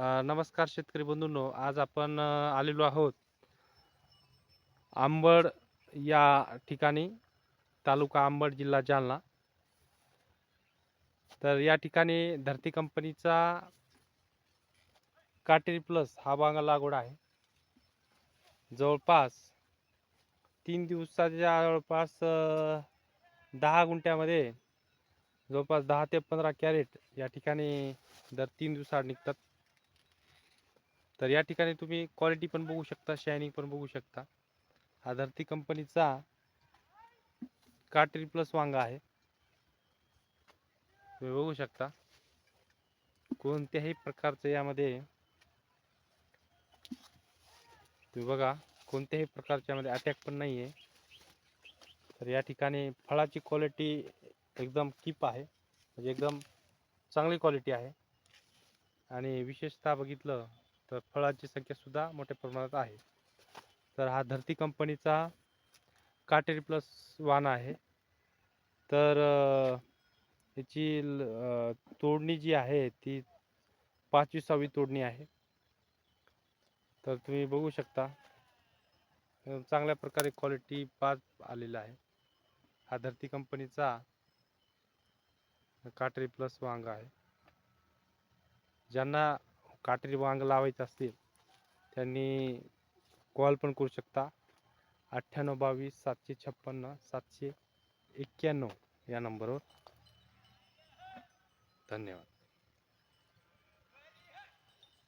नमस्कार शेतकरी बंधूंनो आज आपण आलेलो आहोत आंबड या ठिकाणी तालुका आंबड जिल्हा जालना. तर या ठिकाणी धरती कंपनीचा काटेरी प्लस हा बांगा लागवड आहे. जवळपास तीन दिवसाच्या जवळपास दहा गुंठ्यामध्ये जवळपास दहा ते पंधरा कॅरेट या ठिकाणी दर तीन दिवसाआड निघतात. तर या ठिकाणी तुम्ही क्वालिटी पण बघू शकता शायनिंग पण बघू शकता. हा धरती कंपनीचा काटेरी प्लस वांगा आहे. तुम्ही बघू शकता. कोणत्याही प्रकारचं यामध्ये तुम्ही बघा कोणत्याही प्रकारच्या यामध्ये अटॅक पण नाही आहे तर या ठिकाणी फळाची क्वालिटी एकदम कीप आहे. म्हणजे एकदम चांगली क्वालिटी आहे. आणि विशेषतः बघितलं तर फळांची संख्या सुद्धा मोठ्या प्रमाणात आहे. तर हा धरती कंपनीचा काटेरी प्लस वाण आहे. तर याची ल- तोडणी जी आहे ती पाचवी सहावी तोडणी आहे. तर तुम्ही बघू शकता चांगल्या प्रकारे क्वालिटी पाच आलेला आहे. हा धरती कंपनीचा काटेरी प्लस वांग आहे. ज्यांना काटेरी वांग लावायचं असतील त्यांनी कॉल पण करू शकता. अठ्ठ्याण्णव बावीस सातशे छप्पन्न सातशे एक्क्याण्णव या नंबरवर धन्यवाद.